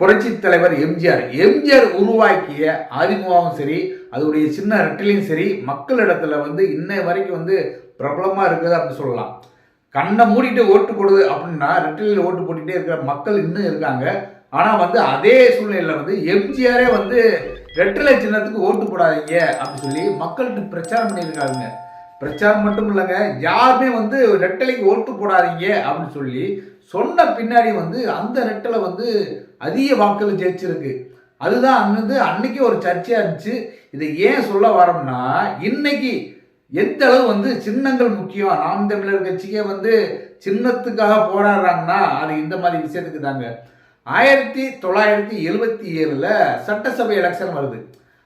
புரட்சி தலைவர் எம்ஜிஆர். எம்ஜிஆர் உருவாக்கிய அறிமுகமும் சரி அதோடைய சின்ன ரெட்டிலையும் சரி மக்களிடத்துல வந்து இன்ன வரைக்கும் வந்து பிரபலமாக இருக்குது அப்படின்னு சொல்லலாம். கண்ணை மூடிட்டு ஓட்டு போடுது அப்படின்னா ரெட்டிலையில் ஓட்டு போட்டுகிட்டே இருக்கிற மக்கள் இன்னும் இருக்காங்க. ஆனால் வந்து அதே சூழ்நிலையில் வந்து எம்ஜிஆரே வந்து ரெட்டிலை சின்னத்துக்கு ஓட்டு போடாதீங்க அப்படின்னு சொல்லி மக்கள்கிட்ட பிரச்சாரம் பண்ணியிருக்காங்க பிரச்சாரம் மட்டும் இல்லைங்க யாருமே வந்து ரெட்டலைக்கு ஓட்டு போடாதீங்க அப்படின்னு சொல்லி சொன்ன பின்னாடி வந்து அந்த ரெட்டலை வந்து அதிக வாக்குகள் ஜெயிச்சிருக்கு. அதுதான் அங்கிருந்து அன்னைக்கு ஒரு சர்ச்சையாக இருந்துச்சு. இதை ஏன் சொல்ல வரோம்னா இன்னைக்கு எந்த அளவு வந்து சின்னங்கள் முக்கியம்? நாம் தமிழர் கட்சிக்கே வந்து சின்னத்துக்காக போராடுறாங்கன்னா அது இந்த மாதிரி விஷயத்துக்கு தாங்க. ஆயிரத்தி தொள்ளாயிரத்தி எழுபத்தி ஏழில் சட்டசபை எலெக்ஷன் வருது.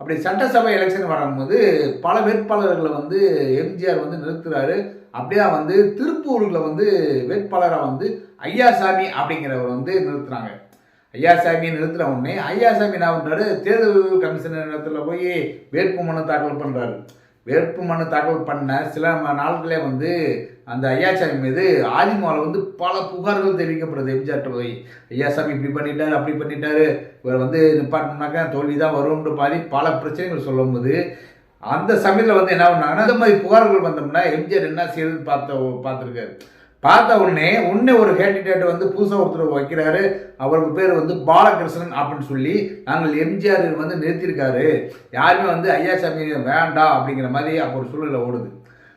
அப்படி சட்டசபை எலெக்ஷன் வரும்போது பல வேட்பாளர்களை வந்து எம்ஜிஆர் வந்து நிறுத்துறாரு. அப்படியே வந்து திருப்பூரில் வந்து வேட்பாளராக வந்து ஐயாசாமி அப்படிங்கிறவர் வந்து நிறுத்துறாங்க. ஐயாசாமியை நிறுத்துற உடனே ஐயாசாமி என்ன பண்ணுறாரு தேர்தல் கமிஷன் இடத்துல போய் வேட்பு மனு தாக்கல் பண்ணுறாரு வேட்பு மனு தாக்கல் பண்ண சில நாட்களே வந்து அந்த ஐயாசாமி மீது ஆதிமாவில் வந்து பல புகார்கள் தெரிவிக்கப்படுது எம்ஜிஆர் போய். ஐயாசாமி இப்படி பண்ணிட்டாரு அப்படி பண்ணிட்டாரு. இவர் வந்து நிப்பாட்டினாக்கா தோல்வி தான் வரும்ன்ற மாதிரி பல பிரச்சனைகள் சொல்லும்போது அந்த சமயத்தில் வந்து என்ன பண்ணாங்கன்னா இந்த மாதிரி புகார்கள் வந்தோம்னா எம்ஜிஆர் என்ன செய்யுதுன்னு பார்த்த பார்த்துருக்காரு. பார்த்த உடனே உடனே ஒரு கேண்டிடேட் வந்து புதுசாக ஒருத்தர் வைக்கிறாரு. அவருக்கு பேர் வந்து பாலகிருஷ்ணன் அப்படின்னு சொல்லி நாங்கள் எம்ஜிஆர் வந்து நிறுத்தியிருக்காரு. யாருமே வந்து ஐயா சாமி வேண்டாம் அப்படிங்கிற மாதிரி அப்போ ஒரு சூழலில் ஓடுது.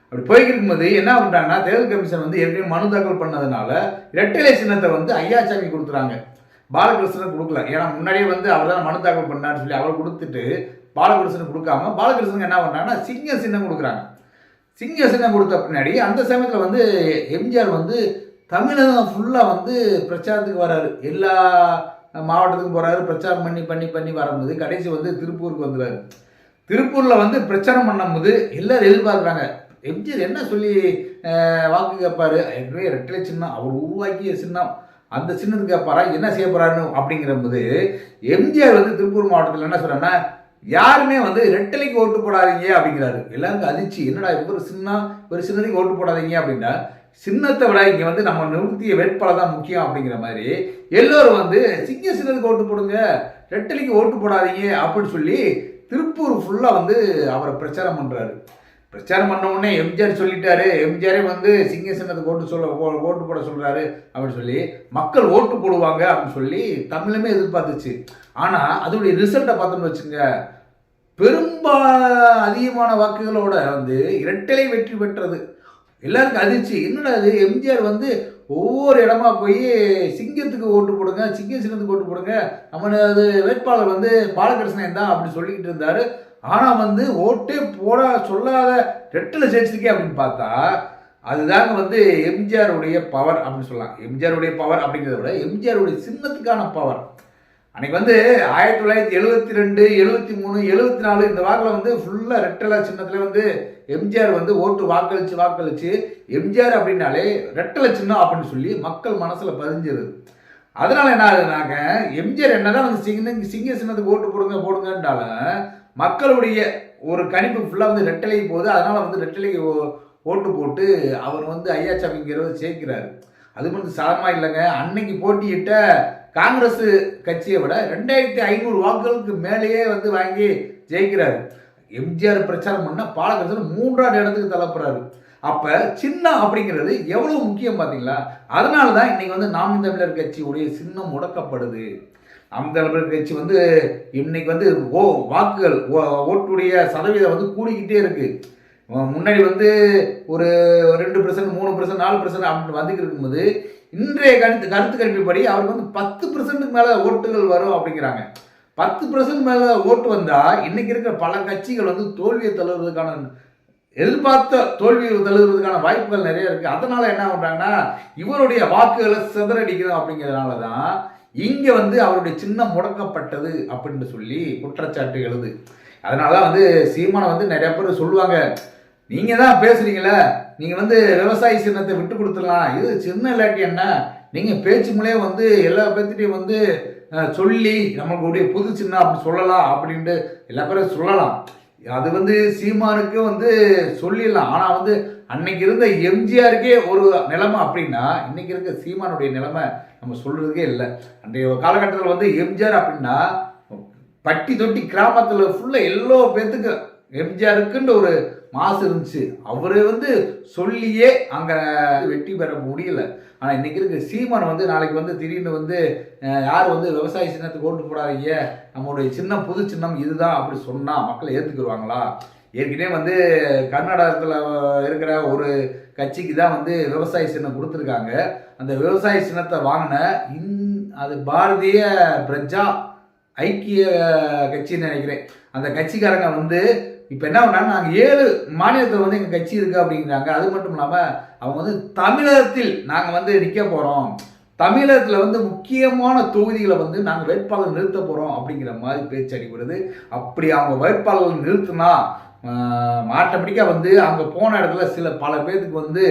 அப்படி போய்கிட்டு இருக்கும்போது என்ன பண்ணுறாங்கன்னா தேர்தல் கமிஷன் வந்து ஏற்கனவே மனு தாக்கல் பண்ணதுனால இரட்டை சின்னத்தை வந்து ஐயா சாமி கொடுத்துறாங்க. பாலகிருஷ்ணன் கொடுக்கல. ஏன்னா முன்னாடியே வந்து அவர் தான் மனு தாக்கல் பண்ணான்னு சொல்லி அவர் கொடுத்துட்டு பாலகிருஷ்ணன் கொடுக்காம பாலகிருஷ்ணன் என்ன பண்ணாங்கன்னா சிங்க சின்னம் கொடுக்குறாங்க. சிங்க கொடுத்த பின்னாடி அந்த சமயத்தில் வந்து எம்ஜிஆர் வந்து தமிழகம் ஃபுல்லாக வந்து பிரச்சாரத்துக்கு வராரு. எல்லா மாவட்டத்துக்கும் போகிறாரு பிரச்சாரம் பண்ணி பண்ணி பண்ணி வரும்போது கடைசி வந்து திருப்பூருக்கு வந்துடுறாரு திருப்பூரில் வந்து பிரச்சாரம் பண்ணும்போது எல்லோரும் எதிர்பார்க்குறாங்க எம்ஜிஆர் என்ன சொல்லி வாக்கு கேட்பாரு? ஏற்கனவே ரெட்டலை சின்னம் அவர் உருவாக்கிய சின்னம். அந்த சின்னத்துக்கு கேட்பாரா என்ன செய்ய போகிறாருன்னு அப்படிங்கிற போது எம்ஜிஆர் வந்து திருப்பூர் மாவட்டத்தில் என்ன சொல்கிறேன்னா யாருமே வந்து ரெட்டலைக்கு ஓட்டு போடாதீங்க அப்படிங்கிறாரு. எல்லாருக்கும் அதிர்ச்சி. என்னடா ஒரு சின்ன ஒரு சின்னதுக்கு ஓட்டு போடாதீங்க அப்படின்னா சின்னத்தை விட இங்கே வந்து நம்ம நிறுத்திய வேட்பாளர் தான் முக்கியம் அப்படிங்கிற மாதிரி எல்லோரும் வந்து சிங்க சின்னதுக்கு ஓட்டு போடுங்க ரெட்டலைக்கு ஓட்டு போடாதீங்க அப்படின்னு சொல்லி திருப்பூர் ஃபுல்லாக வந்து அவரை பிரச்சாரம் பண்ணுறாரு பிரச்சாரம் பண்ண உடனே எம்ஜிஆர் சொல்லிட்டாரு. எம்ஜிஆரே வந்து சிங்க ஓட்டு சொல்ல ஓட்டு போட சொல்கிறாரு அப்படின்னு சொல்லி மக்கள் ஓட்டு போடுவாங்க அப்படின்னு சொல்லி தமிழுமே எதிர்பார்த்துச்சு. ஆனால் அதோடைய ரிசல்ட்டை பார்த்தோம்னு வச்சுங்க பெரும்பா அதிகமான வாக்குகளோட வந்து இரட்டலை வெற்றி பெற்றது. எல்லாருக்கும் அதிர்ச்சி. என்னடா இது? எம்ஜிஆர் வந்து ஒவ்வொரு இடமா போய் சிங்கத்துக்கு ஓட்டு போடுங்க சிங்க சிங்கத்துக்கு ஓட்டு போடுங்க நம்ம அது வேட்பாளர் வந்து பாலகிருஷ்ணன் தான் அப்படி சொல்லிக்கிட்டு இருந்தாரு. ஆனால் வந்து ஓட்டே போட சொல்லாத ரெட்டில் ஜெயிச்சிருக்கே அப்படின்னு பார்த்தா அதுதாங்க வந்து எம்ஜிஆருடைய பவர் அப்படின்னு சொல்லலாம். எம்ஜிஆருடைய பவர் அப்படிங்கிறத விட எம்ஜிஆருடைய சின்னத்துக்கான பவர் அன்னைக்கு வந்து ஆயிரத்தி தொள்ளாயிரத்தி எழுபத்தி ரெண்டு எழுபத்தி மூணு எழுபத்தி நாலு இந்த வாக்கில் வந்து ஃபுல்லாக ரெட்டலை சின்னத்தில் வந்து எம்ஜிஆர் வந்து ஓட்டு வாக்களிச்சு வாக்களிச்சு எம்ஜிஆர் அப்படின்னாலே ரெட்டலை சின்னம் அப்படின்னு சொல்லி மக்கள் மனசில் பதிஞ்சிருது அதனால் என்ன ஆகுதுனாக்க எம்ஜிஆர் என்னதான் வந்து சிங்க சிங்க சின்னத்துக்கு ஓட்டு போடுங்க போடுங்கன்றாலும் மக்களுடைய ஒரு கணிப்பு ஃபுல்லாக வந்து ரெட்டலை போகுது அதனால் வந்து ரெட்டலைக்கு ஓ- ஓட்டு போட்டு அவர் வந்து ஐயா ஐயாச்சாமிங்கிறவர் சேர்க்கிறாரு. அது மட்டும் சாதமாக இல்லைங்க. அன்னைக்கு போட்டியிட்ட காங்கிரஸ் கட்சியை விட ரெண்டாயிரத்தி ஐநூறு வாக்குகளுக்கு மேலேயே வந்து வாங்கி ஜெயிக்கிறாரு. எம்ஜிஆர் பிரச்சாரம் பண்ண பாலகரசர் மூன்றாவது இடத்துக்கு தள்ளப்படுறாரு. அப்போ சின்னம் அப்படிங்கிறது எவ்வளோ முக்கியம் பார்த்தீங்களா அதனால தான் இன்னைக்கு வந்து நாம் தமிழர் கட்சியுடைய சின்னம் முடக்கப்படுது. நாம் தமிழர் கட்சி வந்து இன்னைக்கு வந்து ஓ வாக்குகள் ஓ- ஓட்டுடைய சதவீதம் வந்து கூடிக்கிட்டே இருக்கு. முன்னாடி வந்து ஒரு ரெண்டு பர்சன்ட் மூணு பர்சன்ட் நாலு பர்சன்ட் அப்படின்னு வந்துட்டு இருக்கும்போது இன்றைய கருத்து கருத்து கணிப்புப்படி அவருக்கு வந்து பத்து பர்சன்ட்டுக்கு மேலே ஓட்டுகள் வரும் அப்படிங்கிறாங்க. பத்து பர்சன்ட் மேலே ஓட்டு வந்தால் இன்னைக்கு இருக்கிற பல கட்சிகள் வந்து தோல்வியை தழுவுறதுக்கான எதிர்பார்த்த தோல்வியை தழுவுறதுக்கான வாய்ப்புகள் நிறைய இருக்குது அதனால் என்ன பண்ணுறாங்கன்னா இவருடைய வாக்குகளை சிதறடிக்கணும் அப்படிங்கிறதுனால தான் இங்கே வந்து அவருடைய சின்னம் முடக்கப்பட்டது அப்படின்னு சொல்லி குற்றச்சாட்டு எழுது. அதனால வந்து சீமானை வந்து நிறைய பேர் சொல்லுவாங்க நீங்கள் தான் பேசுறீங்களே நீங்கள் வந்து விவசாய சின்னத்தை விட்டு கொடுத்துடலாம். இது சின்ன இல்லாட்டி என்ன? நீங்கள் பேச்சு மூலையே வந்து எல்லா பேர்த்திட்டையும் வந்து சொல்லி நம்மளுடைய புது சின்னம் அப்படி சொல்லலாம் அப்படின்ட்டு எல்லா பேரும் சொல்லலாம். அது வந்து சீமானுக்கு வந்து சொல்லிடலாம். ஆனால் வந்து அன்னைக்கு இருந்த எம்ஜிஆருக்கே ஒரு நிலைமை அப்படின்னா இன்னைக்கு இருக்க சீமானுடைய நிலைமை நம்ம சொல்றதுக்கே இல்லை. அன்றைய காலகட்டத்தில் வந்து எம்ஜிஆர் அப்படின்னா பட்டி தொட்டி கிராமத்தில் ஃபுல்லாக எல்லோ பேர்த்துக்கு எம்ஜிஆருக்குன்ற ஒரு மாசு இருந்துச்சு. அவரு வந்து சொல்லியே அங்கே வெற்றி பெற முடியல. ஆனால் இன்னைக்கு இருக்க சீமான் வந்து நாளைக்கு வந்து திடீர்னு வந்து யார் வந்து விவசாய சின்னத்துக்கு ஓட்டு போடாதீங்க. நம்மளுடைய சின்னம் புது சின்னம் இதுதான் அப்படி சொன்னால் மக்கள் ஏற்றுக்குருவாங்களா ஏற்கனவே வந்து கர்நாடகத்தில் இருக்கிற ஒரு கட்சிக்கு தான் வந்து விவசாய சின்னம் கொடுத்துருக்காங்க. அந்த விவசாய சின்னத்தை வாங்கின இன் அது பாரதிய பிரஜா ஐக்கிய கட்சின்னு நினைக்கிறேன். அந்த கட்சிக்காரங்க வந்து இப்போ என்ன பண்ணாங்க நாங்கள் ஏழு மாநிலத்தில் வந்து எங்கள் கட்சி இருக்குது அப்படிங்கிறாங்க அது மட்டும் இல்லாமல் அவங்க வந்து தமிழகத்தில் நாங்கள் வந்து நிற்க போகிறோம் தமிழகத்தில் வந்து முக்கியமான தொகுதிகளை வந்து நாங்கள் வேட்பாளர் நிறுத்த போகிறோம் அப்படிங்கிற மாதிரி பேச்சு அடிப்படுது அப்படி அவங்க வேட்பாளர் நிறுத்தினா ஆட்டோமேட்டிக்காக வந்து அங்கே போன இடத்துல சில பல பேர்த்துக்கு வந்து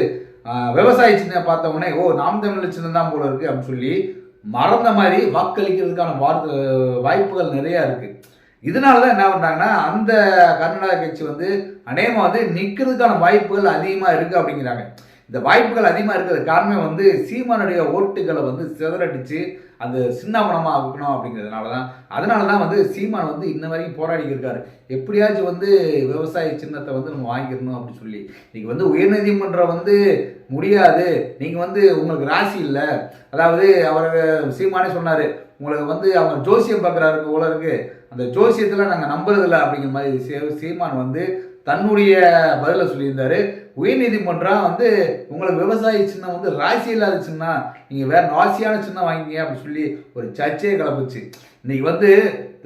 விவசாய சின்ன பார்த்த உடனே ஓ நாம் தமிழ் சின்னம் தான் போல இருக்கு அப்படின்னு சொல்லி மறந்த மாதிரி வாக்களிக்கிறதுக்கான வார்த்தை வாய்ப்புகள் நிறையா இருக்குது இதனால தான் என்ன பண்ணுறாங்கன்னா அந்த கர்நாடக கட்சி வந்து அநேகமாக வந்து நிற்கிறதுக்கான வாய்ப்புகள் அதிகமாக இருக்குது அப்படிங்கிறாங்க. இந்த வாய்ப்புகள் அதிகமாக இருக்கிறது காரணமே வந்து சீமானுடைய ஓட்டுகளை வந்து சிதறடிச்சு அந்த சின்னாபனமாக ஆக்கணும் அப்படிங்கிறதுனால தான் அதனால தான் வந்து சீமான் வந்து இன்ன வரைக்கும் போராடி இருக்காரு. எப்படியாச்சும் வந்து விவசாய சின்னத்தை வந்து நம்ம வாங்கிடணும் அப்படின்னு சொல்லி. இன்னைக்கு வந்து உயர்நீதிமன்றம் வந்து முடியாது. நீங்கள் வந்து உங்களுக்கு ராசி இல்லை. அதாவது அவர் சீமானே சொன்னார் உங்களுக்கு வந்து அவங்க ஜோசியம் பார்க்குறாரு போல இருக்கு. அந்த ஜோசியத்தில் நாங்கள் நம்புறதில்ல அப்படிங்கிற மாதிரி சீமான் வந்து தன்னுடைய பதிலை சொல்லியிருந்தாரு. உயர்நீதிமன்றம் வந்து உங்களுக்கு விவசாய சின்னம் வந்து ராசி இல்லாத சின்னம். நீங்கள் வேற ராசியான சின்னம் வாங்கிங்க அப்படின்னு சொல்லி ஒரு சர்ச்சையை கிளப்புச்சு. இன்னைக்கு வந்து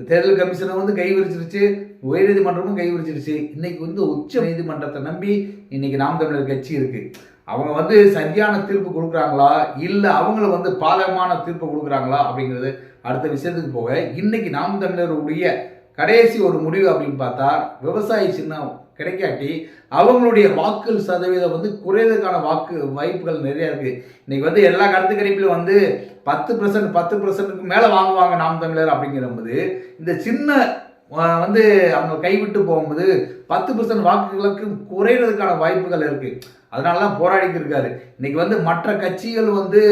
தேர்தல் கமிஷனை வந்து கை விரிச்சிருச்சு உயர்நீதிமன்றமும் கை விரிச்சிருச்சு இன்னைக்கு வந்து உச்ச நீதிமன்றத்தை நம்பி இன்னைக்கு நாம் தமிழர் கட்சி இருக்கு. அவங்க வந்து சரியான தீர்ப்பு கொடுக்குறாங்களா? இல்லை அவங்கள வந்து பாதகமான தீர்ப்பு கொடுக்குறாங்களா அப்படிங்கிறது அடுத்த விஷயத்துக்கு போக இன்னைக்கு நாம் தமிழருடைய கடைசி ஒரு முடிவு அப்படின்னு பார்த்தா விவசாய சின்னம் கிடைக்காட்டி அவங்களுடைய வாக்கு சதவீதம் வந்து குறையறதுக்கான வாக்கு வாய்ப்புகள் நிறையா இருக்குது இன்னைக்கு வந்து எல்லா கருத்து கணிப்பிலும் வந்து பத்து பர்சன்ட் பத்து பர்சன்ட்டுக்கு மேலே வாங்குவாங்க நாம் தமிழர் அப்படிங்கிறபோது இந்த சின்ன வந்து அவங்க கைவிட்டு போகும்போது பத்து பர்சன்ட் வாக்குகளுக்கு குறையிறதுக்கான வாய்ப்புகள் இருக்குது அதனால தான் போராடிட்டு இருக்காரு. இன்னைக்கு வந்து மற்ற கட்சிகள் வந்து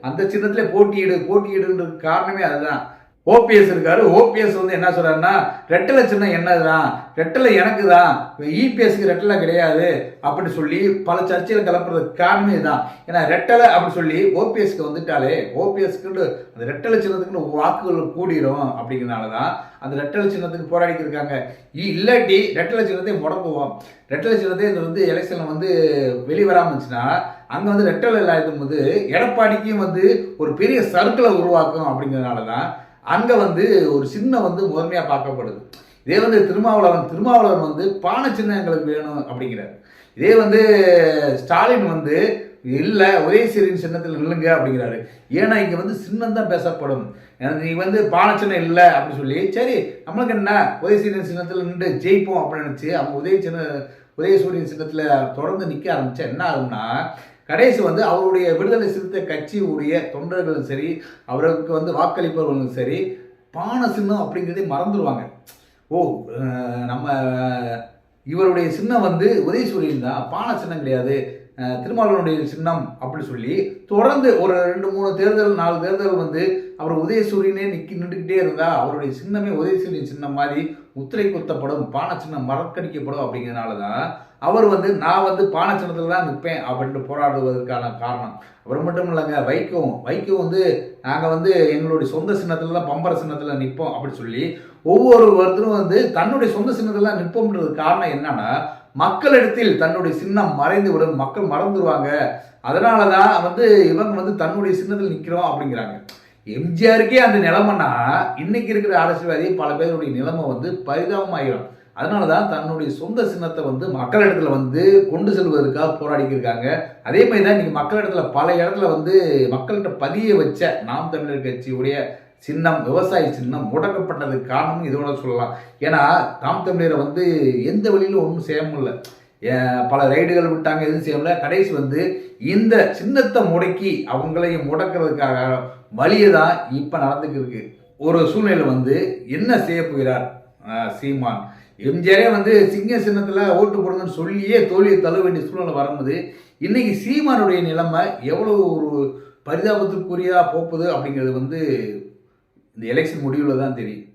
அந்த சின்னத்திலே போட்டியிடு போட்டியிடுன்ற காரணமே அதுதான். ஓபிஎஸ் இருக்காரு. ஓபிஎஸ் வந்து என்ன சொல்றாருன்னா ரெட்டலை சின்னம் என்னதுதான்? ரெட்டலை எனக்கு தான் இபிஎஸ்க்கு ரெட்டலை கிடையாது அப்படின்னு சொல்லி பல சர்ச்சையில் கலப்புறதுக்கு காரணமே தான் ஏன்னா ரெட்டலை அப்படின்னு சொல்லி ஓபிஎஸ்க்கு வந்துட்டாலே ஓபிஎஸ்க்கு அந்த ரெட்டலை சின்னத்துக்குன்னு வாக்குகள் கூடிரும் அப்படிங்கிறனால தான் அந்த ரெட்டலை சின்னத்துக்கு போராடிட்டு இருக்காங்க. இ- இல்லாட்டி ரெட்டலை சின்னத்தை முடங்குவோம் ரெட்டலை சின்னத்தை இது வந்து எலெக்ஷனில் வந்து வெளிவராமல் இருந்துச்சுன்னா அங்கே வந்து ரெட்டலை இல்லாத போது எடப்பாடிக்கும் வந்து ஒரு பெரிய சர்க்கிளை உருவாக்கும் அப்படிங்கிறதுனால தான் அங்கே வந்து ஒரு சின்ன வந்து முதன்மையாக பார்க்கப்படுது. இதே வந்து திருமாவளவன் திருமாவளவன் வந்து பானை சின்னம் எங்களுக்கு வேணும் அப்படிங்கிறார். இதே வந்து ஸ்டாலின் வந்து இல்லை ஒரே சிறின் சின்னத்தில் நில்லுங்க அப்படிங்கிறாரு. ஏன்னா இங்கே வந்து சின்னம் தான் பேசப்படும். எனக்கு நீ வந்து பானை சின்னம் இல்லை அப்படின்னு சொல்லி சரி நம்மளுக்கு என்ன? உதய சீரியன் சின்னத்தில் நின்று ஜெயிப்போம் அப்படின்னு நினச்சி அவங்க உதய சின்ன உதயசூரியன் சின்னத்தில் தொடர்ந்து நிற்க ஆரம்பித்தா என்ன ஆகும்னா கடைசி வந்து அவருடைய விடுதலை சிறுத்தை கட்சியுடைய தொண்டர்களும் சரி அவருக்கு வந்து வாக்களிப்பவர்களும் சரி பான சின்னம் அப்படிங்கிறதே மறந்துடுவாங்க ஓ நம்ம இவருடைய சின்னம் வந்து உதயசூரியன் தான் பான சின்னம் கிடையாது திருமாவளவனுடைய சின்னம் அப்படி சொல்லி தொடர்ந்து ஒரு ரெண்டு மூணு தேர்தல் நாலு தேர்தல் வந்து அவர் உதயசூரியனே நிக்கி நின்றுக்கிட்டே இருந்தா அவருடைய சின்னமே உதயசூரியன் சின்னம் மாதிரி முத்திரை குத்தப்படும் பானை சின்னம் மறக்கடிக்கப்படும் அப்படிங்கிறதுனால தான் அவர் வந்து நான் வந்து பானை சின்னத்தில் தான் நிற்பேன் அப்படின்ட்டு போராடுவதற்கான காரணம். அவர் மட்டும் இல்லைங்க வைக்கவும் வைக்கவும் வந்து நாங்கள் வந்து எங்களுடைய சொந்த சின்னத்தில் தான் பம்பர சின்னத்தில் நிற்போம் அப்படின்னு சொல்லி ஒவ்வொரு ஒருத்தரும் வந்து தன்னுடைய சொந்த சின்னத்தில் தான் நிற்போம்ன்றது காரணம் என்னன்னா மக்களிடத்தில் தன்னுடைய சின்னம் மறைந்து விடும் மக்கள் மறந்துடுவாங்க அதனால தான் வந்து இவங்க வந்து தன்னுடைய சின்னத்தில் நிற்கிறோம் அப்படிங்கிறாங்க. எம்ஜிஆருக்கே அந்த நிலைமைன்னா இன்னைக்கு இருக்கிற அரசியல்வாதி பல பேருடைய நிலைமை வந்து பரிதாபமாகிடும் அதனால தான் தன்னுடைய சொந்த சின்னத்தை வந்து மக்களிடத்துல வந்து கொண்டு செல்வதற்காக போராடிக்கிருக்காங்க இருக்காங்க. அதே மாதிரி தான் இன்றைக்கி மக்களிடத்துல பல இடத்துல வந்து மக்கள்கிட்ட பதிய வச்ச நாம் தமிழர் கட்சியுடைய சின்னம் விவசாய சின்னம் முடக்கப்பட்டதுக்கு காரணம் இதோட சொல்லலாம். ஏன்னா நாம் தமிழரை வந்து எந்த வழியிலும் ஒன்றும் செய்ய முடியல. பல ரைடுகள் விட்டாங்க எதுவும் செய்ய முடியல. கடைசி வந்து இந்த சின்னத்தை முடக்கி அவங்களையும் முடக்கிறதுக்காக வழியை தான் இப்போ நடந்துக்கு இருக்கு. ஒரு சூழ்நிலை வந்து என்ன செய்ய போகிறார் சீமான்? எம்ஜிஆரே வந்து சிங்க சின்னத்தில் ஓட்டு போடுங்கன்னு சொல்லியே தோல்வியை தள்ள வேண்டிய சூழ்நிலை வரும்போது இன்னைக்கு சீமானுடைய நிலைமை எவ்வளோ ஒரு பரிதாபத்துக்குரியா போப்புது அப்படிங்கிறது வந்து இந்த எலெக்ஷன் முடிவில் தான் தெரியும்.